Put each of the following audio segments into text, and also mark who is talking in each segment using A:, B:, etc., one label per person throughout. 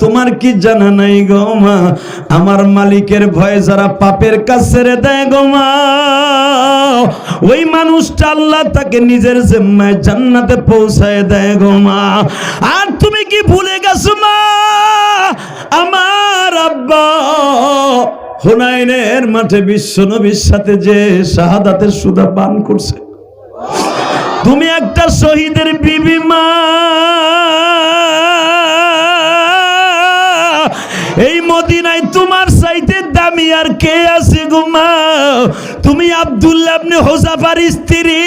A: তোমার কি জানা নাই গো মা? আমার মালিকের ভয়ে যারা পাপের কাজ ছেড়ে দেয় গো মা। ওই মানুষটা আল্লাহ তাকে নিজের জিম্মায় জান্নাতে পৌঁছায় দেয় গো মা। আর তুমি কি ভুলে গেছো মা? আমার আব্বা হুনাইনের মাঠে বিশ্ব নবীর সাথে যে শাহাদাতের সুদা পান করছে। তুমি একটা শহীদের বিবি মা। দামি আর কে আছে গুমা তুমি আব্দুল্লাহ আপনি হোজাফার স্ত্রী।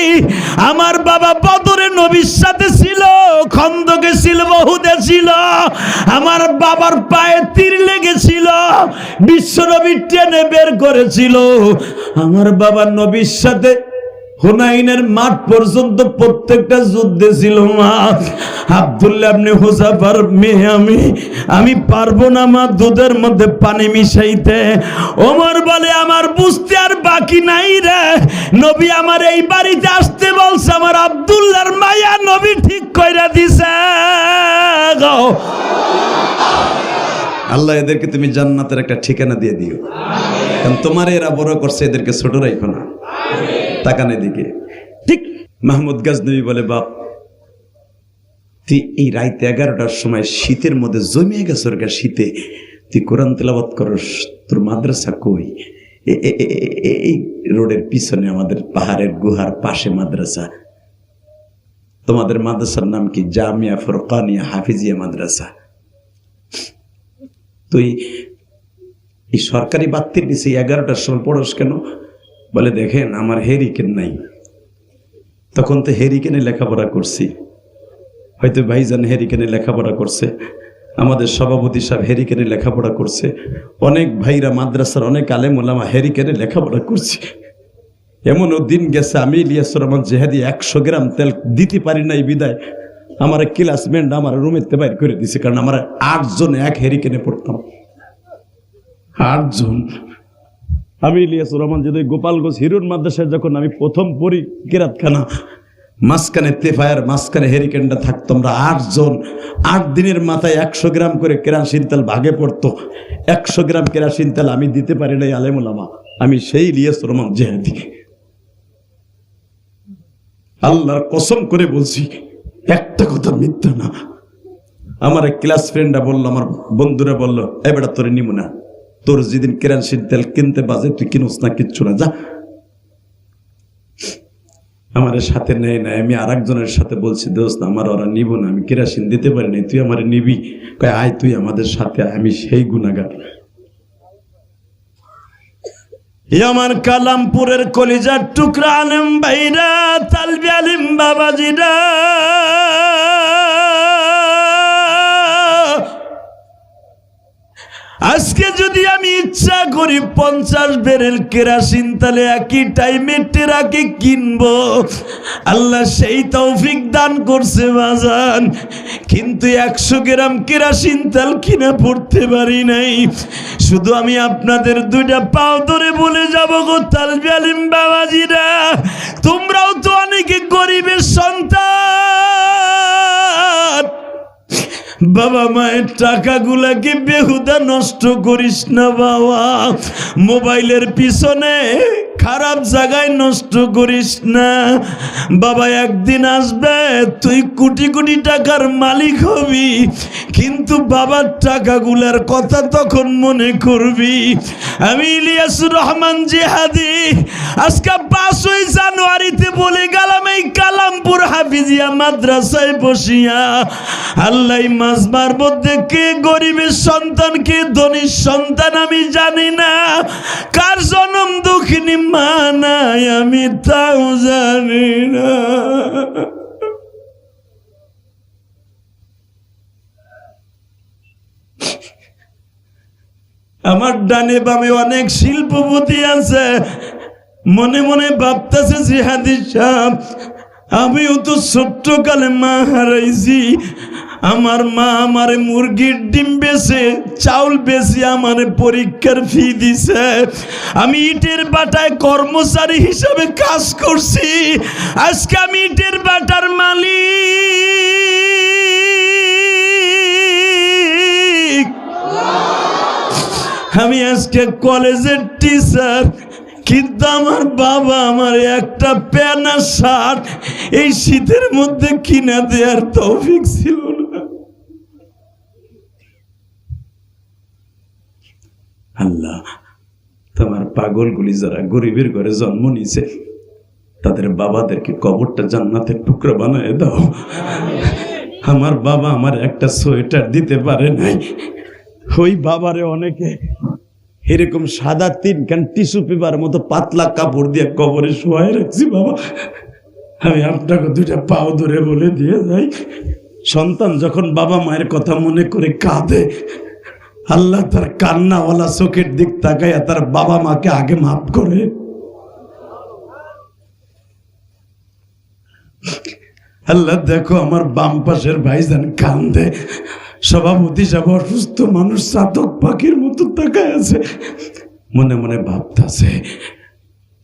A: আমার বাবা বদরে নবীর সাথে ছিল, খন্দকে ছিল বহুদে ছিল। আমার বাবার পায়ে তীর লেগেছিল, বিশ্ব নবী টেনে বের করেছিল। আমার বাবা নবীর সাথে হুনাইনের মাঠ পর্যন্ত প্রত্যেকটা যুদ্ধে ছিল মা। আব্দুল্লাহ আপনি হোসাফার মেয়ে আমি। আমি পারব না মা দুধের মধ্যে পানি মিশাইতে। ওমর বলে, আমার বুঝতে আর বাকি নাই রে। নবী আমার এই বাড়িতে আসতে বলছে, আমার আব্দুল্লাহর মায়া নবী ঠিক কইরা দিছে। আল্লাহ, এদেরকে তুমি জান্নাতের একটা ঠিকানা দিয়ে দিও। কারণ তোমার এরা বড় করছে, এদেরকে ছোট রাখো না। তাকান এদিকে ঠিক মাহমুদ গাজনবী বলে, বাপ, তুই এই রাত এগারোটার সময় শীতের মধ্যে জমিয়ে গেছ শীতে। তুই কোরআন তেলাবাত করস, তোর মাদ্রাসা কই? এই রোডের পিছনে আমাদের পাহাড়ের গুহার পাশে মাদ্রাসা। তোমাদের মাদ্রাসার নাম কি? জামিয়া ফরকানিয়া হাফিজিয়া মাদ্রাসা। তুই এই সরকারি বাত্তির নিচে এগারোটার সময় পড়স কেন? বলে, দেখেন, আমার হেরিকেন নাই। তখন তো হেরিকেনে লেখাপড়া করছি। হয়তো ভাইজান হেরিকেনে লেখাপড়া করছে, আমাদের সভাপতি সাহেব হেরিকেনে লেখাপড়া করছে, অনেক ভাইরা মাদ্রাসার অনেক আলেম ওলামা হেরিকেনে লেখাপড়া করছে। এমনও দিন গেছে, আমি ইলিয়াস রহমান জেহাদি একশো গ্রাম তেল দিতে পারি নাই বিদায়। আমার ক্লাসমেট আমার রুমেতে বাইর করে দিছে, কারণ আমরা আটজন এক হেরিকেনে পড়তাম। আটজন। আমি ইলিয়াস রহমান যদি গোপালগঞ্জ হিরুর মাদ্রাসায় যখন আমি প্রথম পড়ি কেরাতখানা, মাঝখানে তেফায়ার, মাঝখানে হেরিকেনটা থাকতো, আমরা আটজন, আট দিনের মাথায় একশো গ্রাম করে কেরাসিন তেল ভাগে পড়তো। একশো গ্রাম কেরাসিন তেল আমি দিতে পারি নাই আলেমুলামা আমি সেই ইলিয়াস রহমান জেহাদি আল্লাহর কসম করে বলছি, একটা কথা মিথ্যা না। আমার ক্লাস ফ্রেন্ডরা বলল, আমার বন্ধুরা বলল এবার তোরে নিব না। তোর যেদিন কেরাসিন তেল কিনতে বাজে, তুই কিনোস না, কিচ্ছু না, যা। আমার সাথে নেয় না আমি আর একজনের সাথে বলছি, দোস্ত, আমার ওরা নিব না, আমি কেরাসিন দিতে পারি না তুই আমার নিবি? কয়, আয়, তুই আমাদের সাথে, আমি সেই গুণাগার আমার কালামপুরের কলিজার টুকরা আলেম ভাইরা, তালবি আলিম বাবাজিরা। আজকে যদি আমি ইচ্ছা করি পঞ্চাশ বেরেল কেরাসিন, তাহলে একই টাইমে টেরাকে কিনবো। আল্লাহ সেই তৌফিক দান করছে বাজান। কিন্তু একশো গ্রাম কেরাসিন তেল কিনে পড়তে পারি নাই। শুধু আমি আপনাদের দুইটা পাও ধরে বলে যাব গো তালবি আলিম বাবাজিরা। তোমরাও তো অনেকে গরিবের সন্তান। বাবা মায়ের টাকাগুলাকে বেহুদা নষ্ট করিস না বাবা। মোবাইলের পিছনে খারাপ জায়গায় নষ্ট করিস না। বাবা, একদিন আসবে, তুই কোটি কোটি টাকার মালিক হবি। কিন্তু বাবার টাকাগুলার কথা তখন মনে করবি। আমি ইলিয়াসুর রহমান জেহাদি, আজকে পাঁচই জানুয়ারিতে বলে গেলাম, এই কালামপুর হাফিজিয়া মাদ্রাসায় বসিয়া। আল্লাহ মাসবার মধ্যে কে গরিবের সন্তান, কে ধনীর সন্তান, আমি জানি না। কার জনম দুঃখিনী মা নাই আমি তাও জানি না। আমার ডানে বামে অনেক শিল্পপতি আছে। মনে মনে ভাবতেছে জিহাদি সাহ আমিও তো ছোট্ট কালে মা হারাইছি। আমার মা আমারে মুরগির ডিম বেছে, চাউল বেশি আমারে পরীক্ষার ফি দিছে। আমি ইটের বাটায় কর্মচারী হিসাবে কাজ করছি। আজকে আমি ইটের বাটার মালিক। আমি আজকে কলেজের টিচার কিন্তু আমার বাবা আমার একটা প্যানা শার্ট এই শীতের মধ্যে কিনা দেওয়ার তৌফিক ছিল না। আল্লাহ, তোমার পাগলগুলি যারা গরিবের ঘরে জন্ম নিছে তাদের বাবাদেরকে কবরটা জান্নাতের টুকরো বানায় দাও। আমার বাবা আমার একটা সোয়েটার দিতে পারে নাই। ওই বাবারে অনেকে এরকম সাদা তিন কান টিস্যু পেপার মতো পাতলা কাপড় দিয়ে কবরে শোয়াই রাখছি, বাবা। আমি আপনাকে দুইটা পাও ধরে বলে দিয়ে যাই। সন্তান যখন বাবা মায়ের কথা মনে করে কাঁদে, আল্লাহ তার কান্নাওয়ালা চোখের দিক তাকাইয়া তার বাবা মাকে আগে মাফ করে। আল্লাহ দেখো আমার বাম পাশের ভাইজান কান্দে। সভাপতি সাহেব অসুস্থ মানুষ চাতক পাখির মতো তাকায় আছে। মনে মনে ভাবতাছে,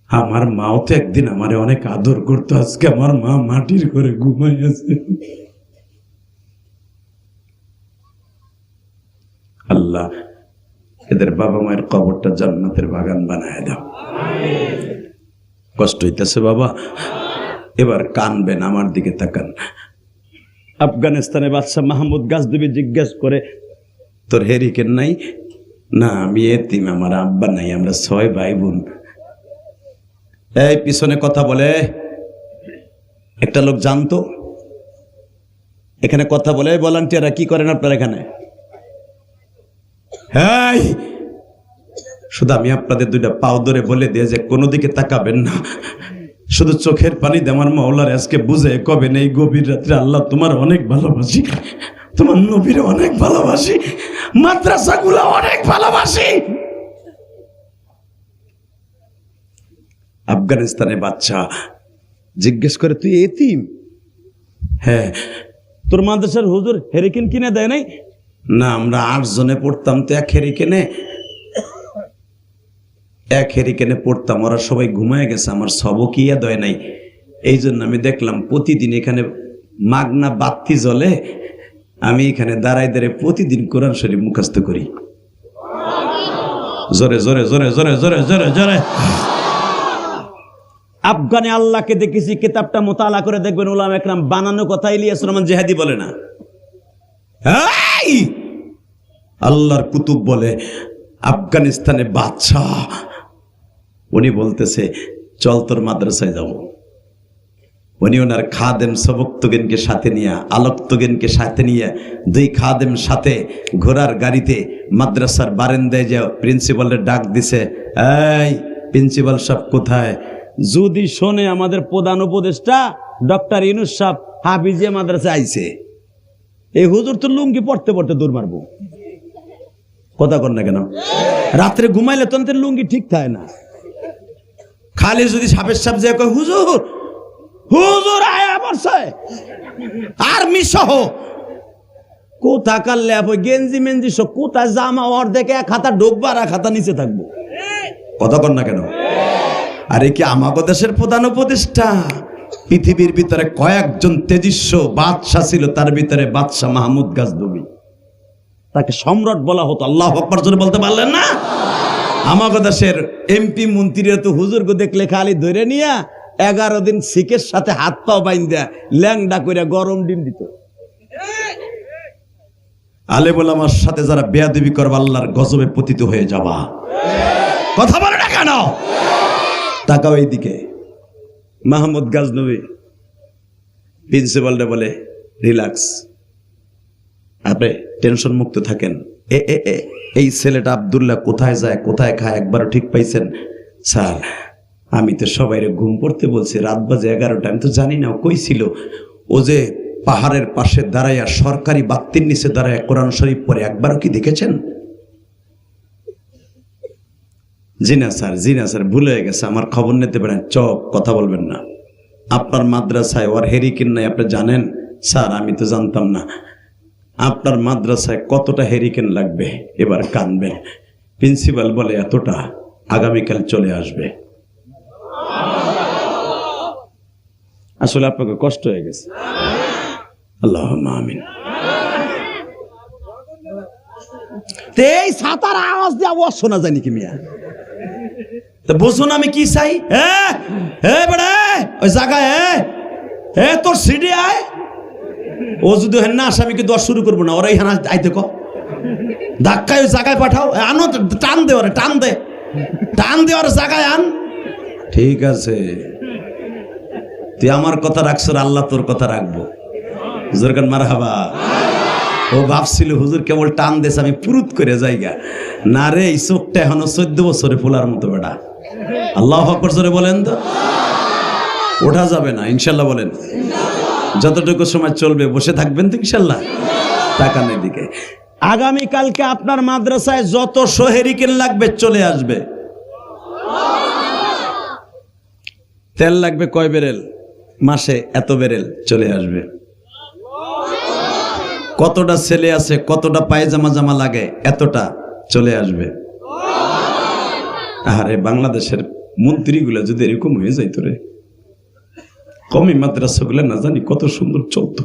A: আমার মাও তো একদিন আমারে অনেক আদর করতো, আজকে আমার মা মাটির ঘরে ঘুমাই আছে। আল্লাহ, এদের বাবা মায়ের কবরটা জান্নাতের বাগান বানায় দাও। কষ্ট হইতেছে বাবা, এবার কানবেন, আমার দিকে তাকান। আফগানিস্তানে বাদশাহ মাহমুদ গাছদুবি জিজ্ঞেস করে, তোর হেরিকেন নাই? না, আমি এতিম, আমার আব্বা নাই, আমরা ছয় ভাই বোন এই, পিছনে কথা বলে। একটা লোক জানতো? এখানে কথা বলে ভলান্টিয়াররা কি করেন আপনার এখানে? হ্যাঁ শুধু আমি আপনাদের দুইটা পাও ধরে বলে দিয়ে যে কোনো দিকে তাকাবেন না। শুধু চোখের পানি আমার মাওলার আজকে বুঝে কবে নেই গভীর রাত্রে আল্লাহ তোমার অনেক ভালোবাসি। তোমার নবীর অনেক ভালোবাসি। মাদ্রাসাগুলো অনেক ভালোবাসি। আফগানিস্তানে বাচ্চা জিজ্ঞেস করে, তুই এতিম? হ্যাঁ। তোর মাদ্রাসার হুজুর হেরিকেন কিনে দেয় নাই? না, আমরা আট জনে পড়তাম, তো এক হেরিকেনে। এক হেরিকেনে পড়তাম, ওরা সবাই ঘুমায় গেছে, আমার সবকিয়া দয় নাই। এই জন্য আমি দেখলাম প্রতিদিন এখানে মাগনা বাতি জ্বলে, আমি এখানে দাঁড়ায় দাঁড়ায় প্রতিদিন কোরআন শরীফ মুখস্থ করি। জোরে জোরে জোরে জোরে জোরে জোরে জোরে। আফগানে আল্লাহকে দেখেছি, কিতাবটা মোতালা করে দেখবেন উলাম একরাম, বানানো কথা ইলিয়াস রহমান জেহাদি বলে না! আল্লাহর কুতুব বলে, আফগানিস্তানে বাদশাহ উনি বলতেছে, চল তোর মাদ্রাসায় যাব। উনি ওনার খাদেম সবক্তগেনকে সাথে নিয়ে আলোক্তগেনকে সাথে নিয়ে দুই খাদেম সাথে ঘোড়ার গাড়িতে মাদ্রাসার বারেন্দায় যে প্রিন্সিপালের ডাক দিছে, এই, প্রিন্সিপাল সাহেব কোথায়? যদি শোনে আমাদের প্রধান উপদেষ্টা, ডক্টর ইনুস সাহেব হাফিজিয়া মাদ্রাসা আইছে। এই হুজুর তো লুঙ্গি পড়তে পড়তে দূর মারবো। কথা কর না কেন? রাত্রে ঘুমাইলে তন্ত্রের লুঙ্গি ঠিক থাকে না। খালি যদি সাপের সাপ যে কয়, হুজুর হুজুর, আয়া বর্ষে আর মিসহ কোথা ওই গেঞ্জি মেঞ্জি সব কোথায় জামা অর্ধেক এক হাতা ঢুকবো আর এক হাতা নিচে থাকব? কথা কর না কেন? আরে কি আমাগো দেশের প্রধান উপদেষ্টা? পৃথিবীর ভিতরে কয়েকজন তেজস্ব বাদশাহ ছিল, তার ভিতরে বাদশাহ মাহমুদ গাজদবি তাকে সম্রাট বলা হতো। আল্লাহ আকবর বলতে পারলেন না? আমাগো দেশের এমপি মন্ত্রীরা তো হুজুরকে দেখলে খালি ধরে নিয়া এগারো দিন শিখের সাথে হাত পাও বাইন্দা, ল্যাংডা করে গরম ডিম দিত। আলে বলে আমার সাথে যারা বেয়াদেবি করবা, আল্লাহর গজবে পতিত হয়ে যাবা কথা বলে না কেন? তাকাও এইদিকে। মাহমুদ গাজনবী প্রিন্সিপালটা বলে, রিল্যাক্স। আপনি টেনশন মুক্ত থাকেন। এ এ এ। এই ছেলেটা আবদুল্লাহ কোথায় যায়, কোথায় খায়, একবারও ঠিক পাইছেন? স্যার, আমি তো সবাই ঘুম পড়তে বলছি, রাত বাজে এগারোটা, আমি তো জানি না কই ছিল? ও যে পাহাড়ের পাশে দাঁড়াইয়া সরকারি বাত্তির নিচে দাঁড়ায় কোরআন শরীফ পরে একবারও কি দেখেছেন? জি না স্যার, জি না স্যার, ভুলে হয়ে গেছে, আমার খবর নিতে পারেন, চপ, কথা বলবেন না। আপনার মাদ্রাসায় ওর হেরিকেন নাই, আপনি জানেন? স্যার, আমি তো জানতাম না। আপনার মাদ্রাসায় কতটা হেরিকেন লাগবে? এবার কানবেন। প্রিন্সিপাল বলে, এতটা আগামীকাল চলে আসবে। আসলে আপনাকে কষ্ট হয়ে গেছে। আল্লাহ আমিন।
B: এই ছাতার আওয়াজ দিয়ে আওয়াজ শোনা যায় নাকি মিয়া?
A: তা বুঝুন আমি কি চাই? হ্যাঁ হ্যাঁ বেড়া, ওই জায়গায় হ্যাঁ তোর সিডি আয়। ও যদি হেন না আসে আমি কি দশ শুরু করব না, ওরাই হেন আইতে কো। ধাক্কায় জায়গায় পাঠাও আনো, টান দে ওরে, টান দে। টান দে ওর, জায়গায় আন। ঠিক আছে। তুই আমার কথা রাখছ আল্লাহ তোর কথা রাখব। হুজুরকান মার হাবা ও ভাবছিল, হুজুর কেবল টান দেশ আমি পুরুত করে যাইগা না রে, এই চোখটা এখনও চোদ্দ বছরে ফোলার মতো বেটা। আল্লাহ আকবর জোরে বলেন তো। ওঠা যাবে না, ইনশাল্লাহ বলেন। যতটুকু সময় চলবে, বসে থাকবেন তো ইনশাল্লাহ। টাকা নেই দিকে আগামীকালকে আপনার মাদ্রাসায় যত শহেরিকেন লাগবে, চলে আসবে। তেল লাগবে কয় বেরেল? মাসে এত বেরেল, চলে আসবে। কতটা ছেলে আছে, কতটা পায়জামা জামা লাগে, এতটা চলে আসবে। আরে বাংলাদেশের মন্ত্রীগুলো যদি এরকম হয়ে যাইত রে। কমি মাদ্রাসাগুলো না জানি কত সুন্দর চলতো।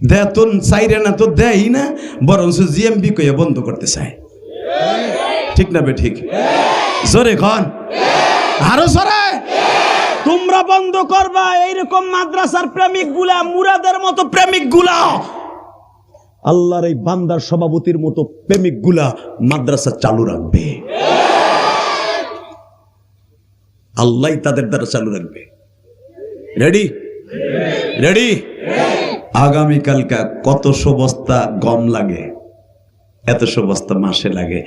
A: বেতন চাইরে না, তো দেয় না, বরঞ্চ জিএমবি কইয়া বন্ধ করতে চায়। ঠিক না বে ঠিক? জোরে খন আরও সরে তোমরা বন্ধ করবা এইরকম মাদ্রাসার প্রেমিকগুলা মুরাদের মতো প্রেমিকগুলা আল্লাহর এই বান্দার সভাপতির মতো প্রেমিকগুলা মাদ্রাসা চালু রাখবে। আল্লাহ তাদের দ্বারা চালু রাখবে। রেডি রেডি আগামীকালকা কতশো বস্তা গম লাগে এতশো বস্তা মাসে লাগে,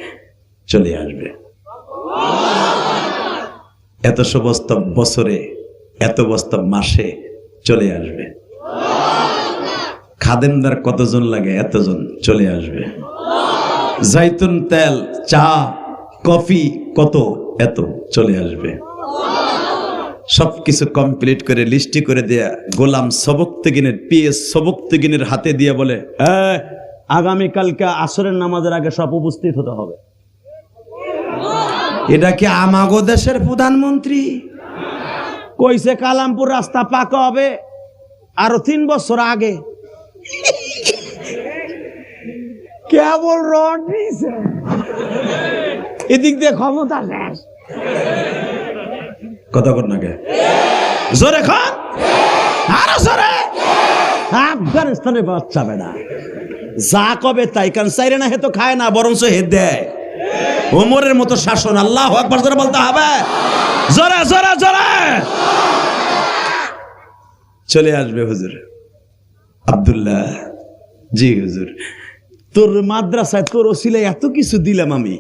A: চলে আসবে। এতশো বস্তা বছরে, এত বস্তা মাসে চলে আসবে। খাদেমদার কতজন লাগে, এতজন চলে আসবে। জাইতুন তেল, চা, কফি কত, এত চলে আসবে। সবকিছু কমপ্লিট করে লিস্টি করে দেয়া। গোলাম সবক তেগিনের পিএস সবক তেগিনের হাতে দিয়ে বলে "এই, আগামীকালকে আসরের নামাজের আগে সব উপস্থিত হতে হবে। এটা কি আমাগো দেশের প্রধানমন্ত্রী? কইছে কালামপুর রাস্তা পাকা হবে আরও তিন বছর আগে। কেবল রড এদিক দিয়ে ক্ষমতা শেষ কথা কর না কে? জোরে খান আরও জোরে। আফগানিস্তানে বাচ্চা বেড়া যা কবে তাই কারণ চাইরে না, হে তো খায় না, বরঞ্চ হে দেয়। ওমরের মতো শাসন, আল্লাহ একবার জোরে বলতে হবে। জোরে জোরে জোরে। চলে আসবে হুজুর। আব্দুল্লাহ, জি হুজুর। তোর মাদ্রাসায় তোর ওসিলায় এত কিছু দিলাম আমি।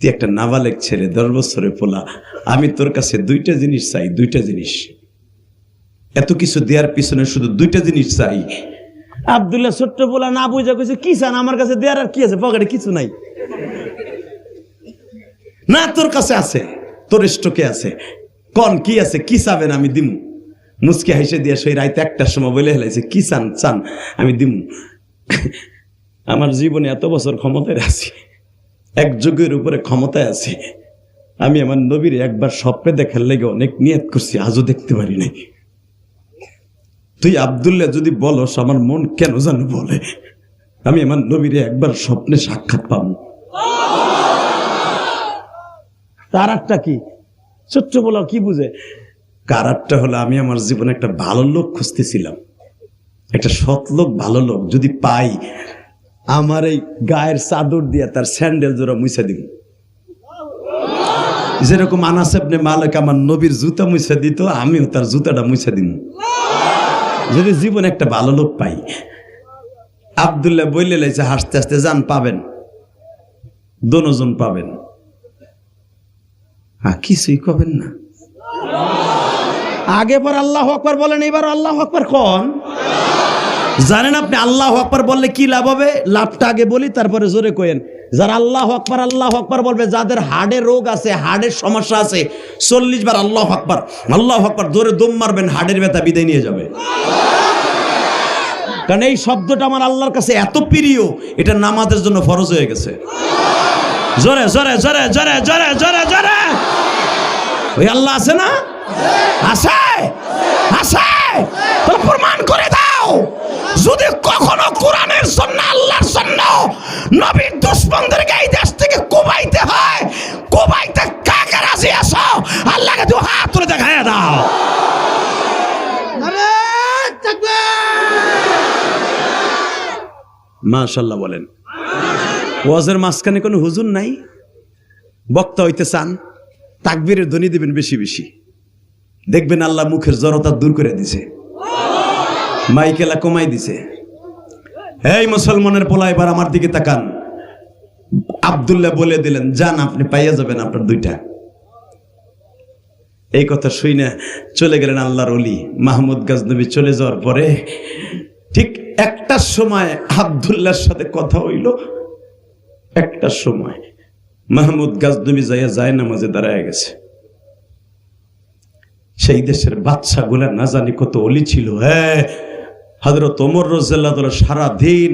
A: তুই একটা নাবালেক ছেলে, দশ বছরে পোলা। আমি তোর কাছে দুইটা জিনিস চাই, দুইটা জিনিস। এত কিছু দেওয়ার পিছনে শুধু দুইটা জিনিস চাই। আবদুল্লাহ ছোট্ট পোলা না বুঝা কইছে, কি চান? আমার কাছে দেওয়ার আর কি আছে? পকেটে কিছু নাই। না, তোর কাছে আছে। তোর স্টকে আছে। কন, কি আছে? কি চাবেন আমি দিমু? মুসকে হাসে দিয়ে সেই রাইতে একটার সময় বলে হেলাইছে কি চান? চান, আমি দিমু। আমার জীবনে এত বছর ক্ষমতায় আছি। এক যুগের উপরে ক্ষমতায় আছে। আমি আমার নবীর একবার স্বপ্নে দেখার লেগে অনেক নিয়ত করছি আজও দেখতে পারি নাই। তুই আবদুল্লাহ যদি বলস আমার মন কেন জানো বলে? আমি আমার নবীরে একবার স্বপ্নে সাক্ষাৎ পাবো। তারারটা কি? ছোট্ট বলা কি বুঝে? কারারটা হলো আমি আমার জীবনে একটা ভালো লোক খুঁজতেছিলাম। একটা সৎ লোক ভালো লোক যদি পাই আমার এই গায়ের চাদর দিয়ে তার স্যান্ডেল জোড়া মুছে দিব। যেরকম আনাসেবনে মালিক আমার নবীর জুতা মুছে দিত, আমিও তার জুতাটা মুছে দিব। যদি জীবনে একটা ভালো লোক পাই, আবদুল্লাহ বললে লাইছে, হাসতে হাসতে যান পাবেন, দনোজন পাবেন। হ্যাঁ কিছুই কবেন না। আগে পর আল্লাহ আকবার বলেন, এবার আল্লাহ আকবার কন। জানেন আপনি আল্লাহ আকবার বললে কি লাভ হবে? লাভটা আগে বলি, তারপরে জোরে কোয়েন যারা আল্লাহ আকবার আল্লাহ আকবার বলবে, যাদের হার্টের রোগ আছে হার্টের সমস্যা আছে, চল্লিশ বার আল্লাহ আকবার আল্লাহ আকবার, জোরে দম মারবেন হার্টের ব্যথা বিদায় নিয়ে যাবে। কারণ এই শব্দটা আমার আল্লাহর কাছে এত প্রিয়, এটা নামাজের জন্য ফরজ হয়ে গেছে। জোরে জোরে জোরে জোরে জোরে জোরে জোরে। ওই আল্লাহ আছে না? আছে? আছে। প্রমাণ করে দাও। যদি কখনো কোরআনের জন্য আল্লাহর জন্য নবীর দুশ্মনদেরকে এই দেশ থেকে কোবাইতে হয় কোবাইতে কাকে রাজি আসো আল্লাহকে দু হাত তুলে দেখায় দাও। মাশাল্লাহ বলেন। ওয়াজের মাঝখানে কোনো হুজুর নাই? বক্তা হইতে চান তাকবীরের ধ্বনি দিবেন বেশি বেশি। দেখবেন আল্লাহ মুখের জড়তা দূর করে দিছে। মাইকেলা কমাই দিছে। এই মুসলমানের পোলা, এবার আমার দিকে তাকান। আব্দুল্লাহ বলে দিলেন, যান, আপনি পাইয়া যাবেন আপনার দুইটা। এই কথা শুই না চলে গেলেন আল্লাহর অলি মাহমুদ গাজনবী চলে যাওয়ার পরে ঠিক একটার সময় আবদুল্লাহর সাথে কথা হইল। একটার সময় মাহমুদ গাজনবী যাইয়া যায় নামাজে দাঁড়ায় গেছে। সেই দেশের বাচ্চাগুলা না জানি কত অলি ছিল। হ্যাঁ হজরত ওমর রোজাল্লাহ সারাদিন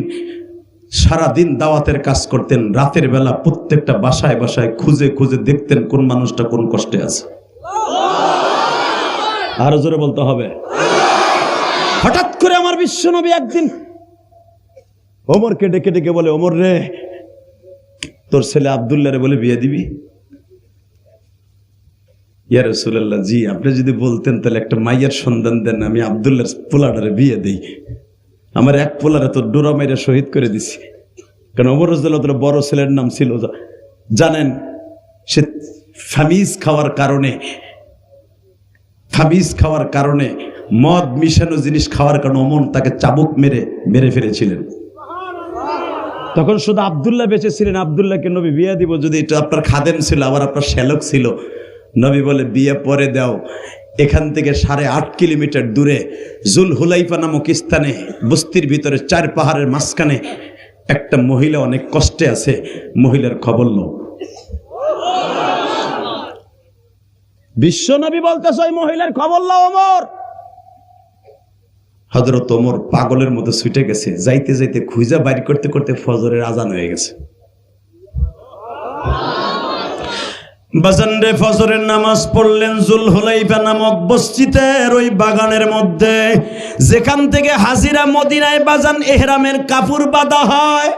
A: সারাদিন দাওয়াতের কাজ করতেন। রাতের বেলা প্রত্যেকটা বাসায় বাসায় খুঁজে খুঁজে দেখতেন কোন মানুষটা কোন কষ্টে আছে। আরও জোরে বলতে হবে। হঠাৎ করে আমার বিশ্ব বিশ্বনবী একদিন ওমরকে ডেকে ডেকে বলে, ওমর রে, তোর ছেলে আবদুল্লাহ রে বলে বিয়ে দিবি? ইয়া রসুল্লাহ জি, আপনি যদি বলতেন তাহলে একটা মাইয়ের সন্ধান দেন, আমি আবদুল্লাহর পোলাটারে বিয়ে দেই। আমার এক পোলারে তো ডোরা মাইরা শহীদ করে দিছি। কারণ অমর রসুল্লাহ বড় ছেলের নাম ছিল জানেন, সে ফামিজ খাওয়ার কারণে, ফামিজ খাওয়ার কারণে মদ মিশানো জিনিস খাওয়ার কারণে অমন তাকে চাবুক মেরে মেরে ফেলেছিলেন। তখন শুধু আবদুল্লাহ বেঁচে ছিলেন, আবদুল্লাহকে নবী বিয়ে দিব, যদি এটা আপনার খাদেম ছিল, আবার আপনার শ্যালক ছিল নবী বলে, বিয়ে পরে দাও। এখান থেকে সাড়ে আট কিলোমিটার দূরে জুল হুলাইফা নামক স্থানে, বস্তির ভিতরে চার পাহাড়ের মাঝখানে একটা মহিলা অনেক কষ্টে আছে। মহিলার খবর লো বিশ্বনবী বলতেছে, ওই মহিলার খবর লাও অমর হজরত ওমর পাগলের মতো ছুটে গেছে। যাইতে যাইতে খুঁজা বাইর করতে করতে ফজরের আজান হয়ে গেছে। বাজান রে ফজরের নামাজ পড়লেন জুল হুলাইফা নামক বস্তিতের ওই বাগানের মধ্যে। যেখান থেকে হাজিরা মদিনায় বাজান এহরামের কাপড় বাঁধা হয়।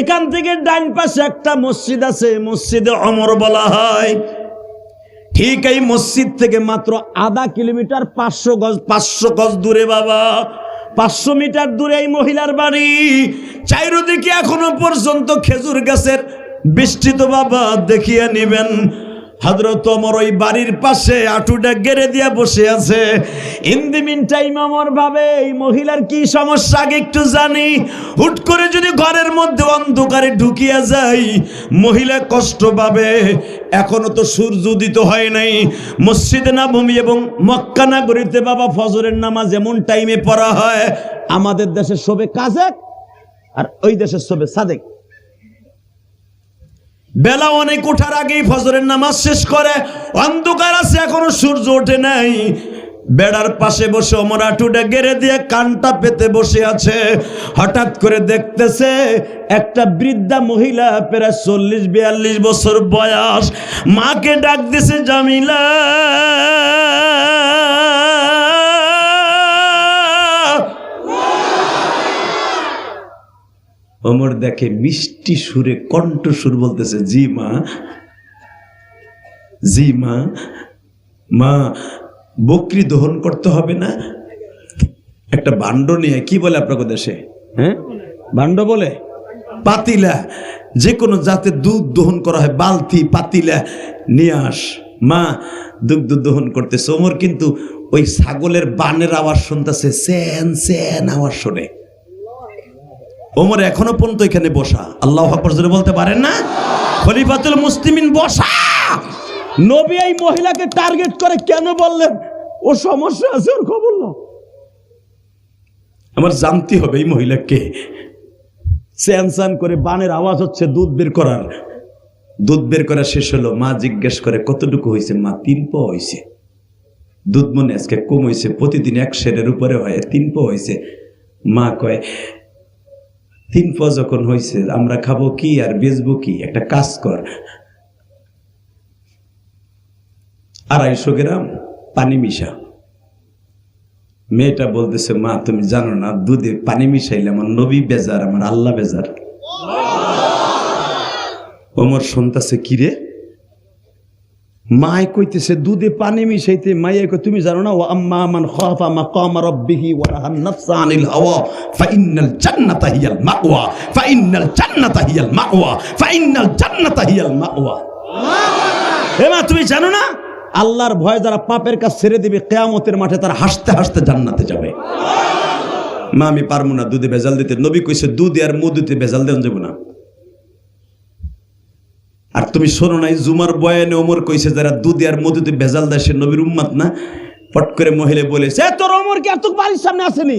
A: এখান থেকে ডাইন পাশে একটা মসজিদ আছে, মসজিদে অমর বলা হয়। ঠিক এই মসজিদ থেকে মাত্র আধা কিলোমিটার পাঁচশো গজ পাঁচশো গজ দূরে বাবা। পাঁচশো মিটার দূরে এই মহিলার বাড়ি। চাইরদিকে এখনও পর্যন্ত খেজুর গাছের বৃষ্টিত বাবা দেখিয়ে নিবেন। হজরত অমর ওই বাড়ির পাশে আটুটা গেড়ে দিয়া বসে আছে। ইন দি মিন টাইম আমার ভাবে এই মহিলার কি সমস্যা আগে একটু জানি। হুট করে যদি ঘরের মধ্যে অন্ধকারে ঢুকিয়া যাই, মহিলা কষ্ট পাবে। এখনও তো সূর্য উদিত হয় নাই। মসজিদে নাভূমি এবং মক্কা নগরীতে বাবা ফজরের নামাজ এমন টাইমে পড়া হয়। আমাদের দেশে শোবে কাজেক আর ওই দেশের শোবে সাদেক। বেলা অনেক ওঠার আগেই ফজরের নামাজ শেষ করে। অন্ধকার আছে, এখনও সূর্য ওঠে নাই। বেড়ার পাশে বসে অমরাটুটা গেড়ে দিয়ে কানটা পেতে বসে আছে। হঠাৎ করে দেখতেছে, একটা বৃদ্ধা মহিলা, প্রায় চল্লিশ, বিয়াল্লিশ বছর বয়স। মাকে ডাক দিছে, জামিলা! অমর দেখে মিষ্টি সুরে কণ্ঠ সুর বলতেছে, জি মা জি মা মা, বকরি দহন করতে হবে না? একটা ভাণ্ড নিয়ে, কি বলে আপনাকে দেশে? হ্যাঁ? ভাণ্ড বলে? পাতিলা যে কোনো জাতে দুধ দহন করা হয়, বালতি, পাতিলা, নিয়ে আস। মা দুগ্ধ দহন করতেছে। ওমর কিন্তু ওই ছাগলের বানের আওয়াজ শুনতেছে, স্যান স্যান, আওয়াজ শোনে। ওমর এখনও পর্যন্ত এখানে বসা। আল্লাহ আকবর জোরে বলতে পারেন না? খলিফাতুল মুসলিমিন বসা। নবী এই মহিলাকে টার্গেট করে কেন বললেন? ও সমস্যা আছে ওর খবর আমার জানতে হবে এই মহিলাকে। স্যান স্যান করে বানের আওয়াজ হচ্ছে দুধ বের করার। দুধ বের করা শেষ হলো। মা জিজ্ঞেস করে কতটুকু হয়েছে? মা তিন পো হয়েছে। দুধ মনে আজকে কম হয়েছে। প্রতিদিন এক শেরের উপরে হয় তিন পো হয়েছে। মা কয় তিন প যখন হয়েছে আমরা খাব কি আর বেচবো কি? একটা কাজ কর। আড়াইশো গ্রাম পানি মিশা। মেয়েটা বলতেছে মা তুমি জানো না দুধে পানি মিশাইলে আমার নবী বেজার আমার আল্লাহ বেজার। ওমর শুনতেছে কিরে মায় কইতেছে, দুধে পানি মিশাইতে মাইয়া কই তুমি জানো না ও আম্মা মান খাফা মাকাম রাব্বিহি ওয়া নাহান নাফসা আনিল হাওয়া ফাইন্নাল জান্নাতা হিয়াল মাওয়া ফাইন্নাল জান্নাতা হিয়াল মাওয়া ফাইন্নাল জান্নাতা হিয়াল মাওয়া এ মা, তুমি জানো না, আল্লাহর ভয় যারা পাপের কাজ ছেড়ে দিবে, কেয়ামতের মাঠে তারা হাসতে হাসতে জান্নাতে যাবে। মা, আমি পারব না, দুধে ভেজাল দিতে। নবী কইছে, দুধে আর মধুতে ভেজাল দেন যাব না। আর তুমি শোনো নাই, জুমার বয়ানে ওমর কইছে, যারা দুধে আর মধুতে ভেজাল দেয় নবীর উম্মাত না? পট করে মহিলা বলেছে
B: তোর ওমর কি তোর বাড়ির সামনে আসেনি?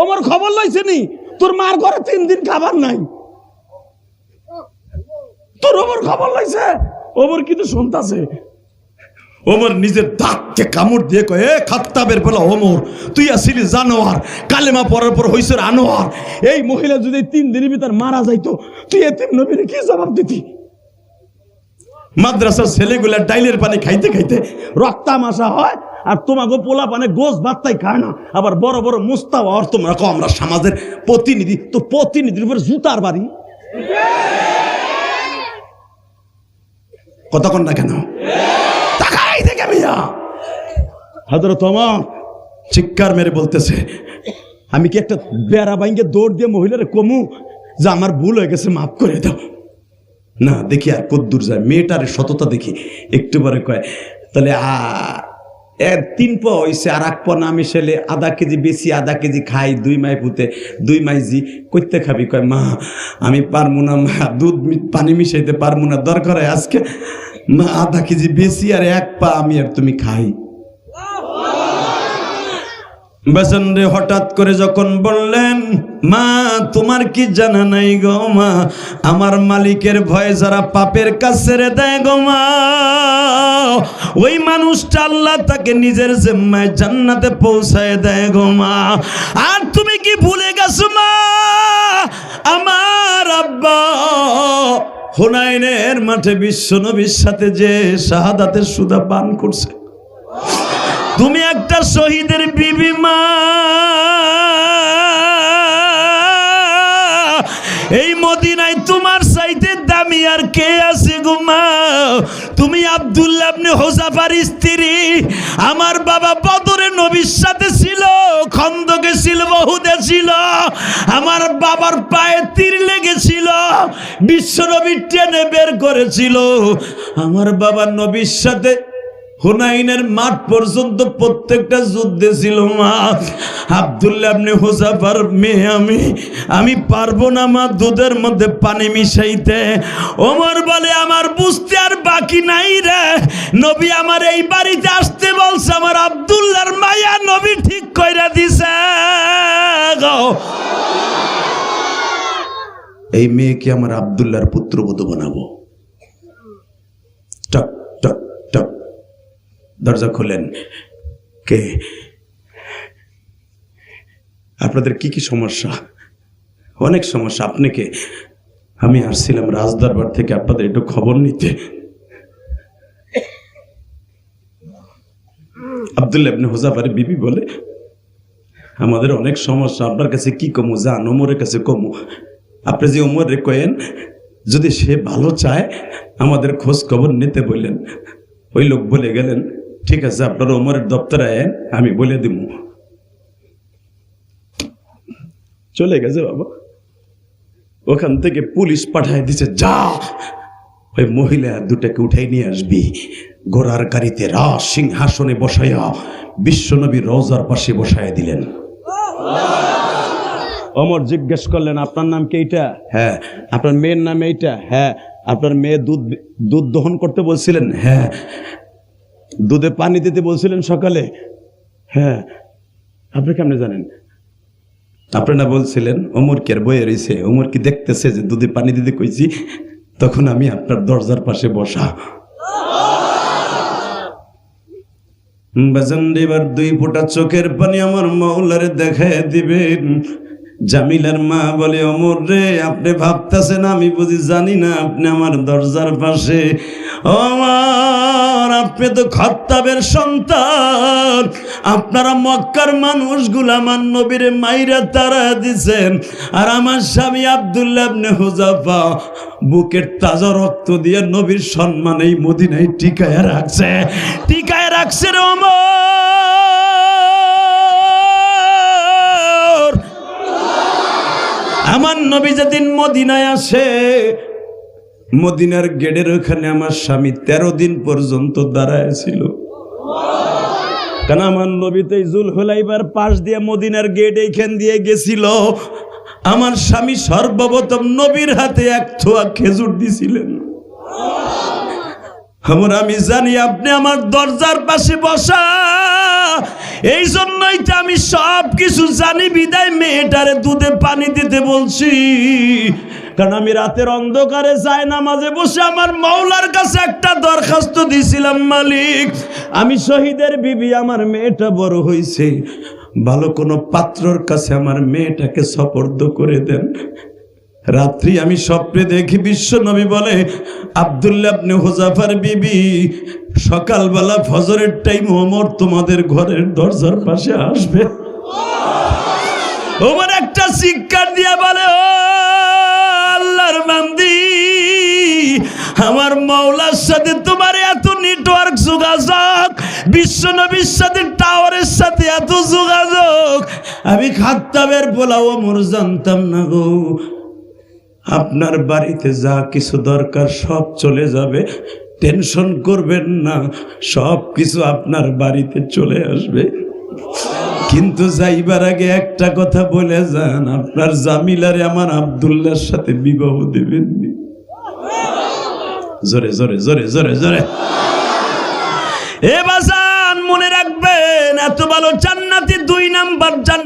B: ওমর খবর লইছে নি তোর মার ঘরে তিন দিন খাবার নাই। তোর ওমর খবর লইছে? ওমর কিন্তু শুনতাছে।
A: ওমর নিজের দাঁতকে কামড় দিয়ে কয়ে খাত্তাবের বেলা ওমর, তুই আসিলি জানোয়ার, কালেমা পড়ার পর হইসের আনোয়ার।
B: এই মহিলা যদি তিন দিনের ভিতর মারা যাইতো, তুই এতিম নবীর কি জবাব দিতি?
A: মাদ্রাসার ছেলেগুলা ডাইলের পানি খাইতে খাইতে
B: রক্তামাশা হয়, আর তোমাকে পোলা পানে গোস ভাতটাই খায় না। আবার বড় বড় মুস্তাও
A: আর তোমরা কো আমরা সমাজের প্রতিনিধি,
B: তো প্রতিনিধির উপরে জুতার বাড়ি।
A: কতক্ষণ না কেন?
B: তোমার
A: চিৎকার মেরে বলতেছে,
B: আমি কি একটা বেড়া বাইঙ্গে দৌড় দিয়ে মহিলারে কমু? যে আমার ভুল হয়ে গেছে, মাফ করে দাও।
A: না, দেখি আর কদ্দূর যায়। মেয়েটার সততা দেখি। একটু পরে কয়, তাহলে আ তিন প হইছে আর এক প না মিশালে আধা কেজি বেশি, আধা কেজি খাই, দুই মাই পুঁতে, দুই মাইজি করতে খাবি? কয়, মা, আমি পারব না, মা, দুধ পানি মিশাইতে পারব না, দরকার হয় আজকে। মা, আধা কেজি বেশি আর এক পা আমি আর তুমি খাই। বেসন রে হঠাৎ করে যখন বললেন, মা, তোমার কি জানা নাই গো মা? আমার মালিকের ভয়ে যারা পাপের কাজ ছেড়ে দেয় গো মা। ওই মানুষটা আল্লাহ তাকে নিজের জিম্মায় জান্নাতে পৌঁছায় দেয় গো মা। আর তুমি কি ভুলে গেছো মা? আমার আব্বা হুনাইনের মাঠে বিশ্ব নবীর সাথে যে শাহাদাতের সুদা পান করছে। তুমি একটা শহীদের বিবি মা। এই মদিনায় তোমার চাইতে দামি আর কে আছে গো মা? তুমি আব্দুল্লাহ আপনি হোসাফার স্ত্রী। আমার বাবা বদরে নবীর সাথে ছিল, খন্দকে ছিল, বহুদে ছিল। আমার বাবার পায়ে তীর লেগেছিল, বিশ্ব নবী টেনে বের করেছিল। আমার বাবা নবীর সাথে হুনাইনের মাঠ পর্যন্ত প্রত্যেকটা যুদ্ধে ছিল মা। আবদুল্লাহ আপনি হোসাফার মেয়ে আমি। আমি পারব না মা দুধের মধ্যে পানি মিশাইতে। ওমর বলে, আমার বুঝতে আর বাকি নাই রে। নবী আমার এই বাড়িতে আসতে বলছে, আমার আবদুল্লাহর মায়া নবী ঠিক কইরা দিছে। এই মেয়েকে আমার আবদুল্লাহর পুত্রবধূ বানাবো। দরজা খোলেন কে? আপনাদের কি কি সমস্যা? অনেক সমস্যা। আপনাকে আমি আসছিলাম রাজদরবার থেকে আপনাদের একটু খবর নিতে। আবদুল্লাহ ইবনে হুজাফারে বিবি বলে, আমাদের অনেক সমস্যা। আপনার কাছে কি কমু? যান ওমরের কাছে কমু। আপনি যে ওমর রে কয়েন, যদি সে ভালো চায়, আমাদের খোঁজ খবর নিতে বললেন। ওই লোক বলে গেলেন ঠিক আছে, আপনার ওমরের দপ্তরে আমি বলে দিব চলে গেছে বাবা। ওখান থেকে পুলিশ পাঠায় দিছে, যা, ওই মহিলা দুটাকে উঠাই নিয়ে আসবি। ঘোড়ার গাড়িতে রাজ সিংহাসনে বসাইয়া বিশ্বনবী রোজার পাশে বসাইয়া দিলেন।
B: অমর জিজ্ঞেস করলেন, আপনার নাম কি এইটা?
A: হ্যাঁ
B: আপনার মেয়ের নাম এইটা। হ্যাঁ আপনার মেয়ে দুধ দুধ দহন করতে বলছিলেন?
A: হ্যাঁ।
B: দুধে পানি দিতে বলছিলেন সকালে? হ্যাঁ। আপনি কেমনে জানেন?
A: আপনারা বলছিলেন, ওমর কি আর বয়ে রয়েছে ওমর কি দেখতেছে যে দুধে পানি দিতে কইছি? তখন আমি আপনার দরজার পাশে বসা। বাজান, এবার দুই ফোঁটা চোখের পানি আমার মৌলারে দেখায় দিবেন। জামিলার মা বলে অমর রে, আপনি ভাবতেছেন আমি বুঝি জানি না, আপনি আমার দরজার পাশে আমার আপনি তো খত্তাবের সন্তান, আপনারা মক্কার মানুষগুলো আমার নবীরে মাইরা তারা দিছেন। আর আমার স্বামী আব্দুল্লাহ ইবনে হুজাফা বুকের তাজা রক্ত দিয়ে নবীর সম্মান এই মদিনায় টিকায় রাখছে। টিকায় রাখছে রে আমার নবী যেদিন মদিনায় আসে মদিনার গেটের ওখানে আমার স্বামী তেরো দিন পর্যন্ত দাঁড়ায় ছিল। কারণ আমার নবী তো জুল হলাইবার পাশ দিয়ে মদিনার গেট এইখান দিয়ে গেছিল। আমার স্বামী সর্বপ্রথম নবীর হাতে এক থোয়া খেজুর দিছিলেন। আমার আমি জানি আপনি আমার দরজার পাশে বসা। এই জন্যই তো আমি সব কিছু জানি, বিদায় মেয়েটারে দুধে পানি দিতে বলছি। কারণ আমি রাতের অন্ধকারে যাই না মাঝে বসে আমার মাওলার কাছে একটা দরখাস্ত দিছিলাম মালিক, আমি শহীদের বিবি, আমার মেয়েটা বড় হয়েছে। ভালো কোনো পাত্রর কাছে আমার মেয়েটাকে সপর্দ করে দেন। রাত্রি আমি স্বপ্নে দেখি বিশ্ব নবী বলে আপনি হোজাফার বিবি, সকালবেলা ফজরের টাইম ওমর তোমাদের ঘরের দরজার পাশে আসবে। ওমর একটা শিক্ষার দিয়া বলে, ও আল্লাহর বান্দি। আমার মাওলার সাথে তোমার এত নেটওয়ার্ক যোগাযোগ বিশ্ব নবীর সাথে টাওয়ারের সাথে এত যোগাযোগ। আমি খাত্তাবের বলাও মোর জানতাম না গো। আপনার বাড়িতে যা কিছু দরকার সব চলে যাবে, টেনশন করবেন না সব কিছু আপনার বাড়িতে চলে আসবে। কিন্তু যাইবার আগে একটা কথা বলে যান, আপনার জামিলারে আমার আবদুল্লার সাথে বিবাহ দেবেন জোরে জোরে জোরে জোরে জোরে। এ বাজান মনে রাখবেন, এত ভালো জান্নাতি দুই নাম্বার জান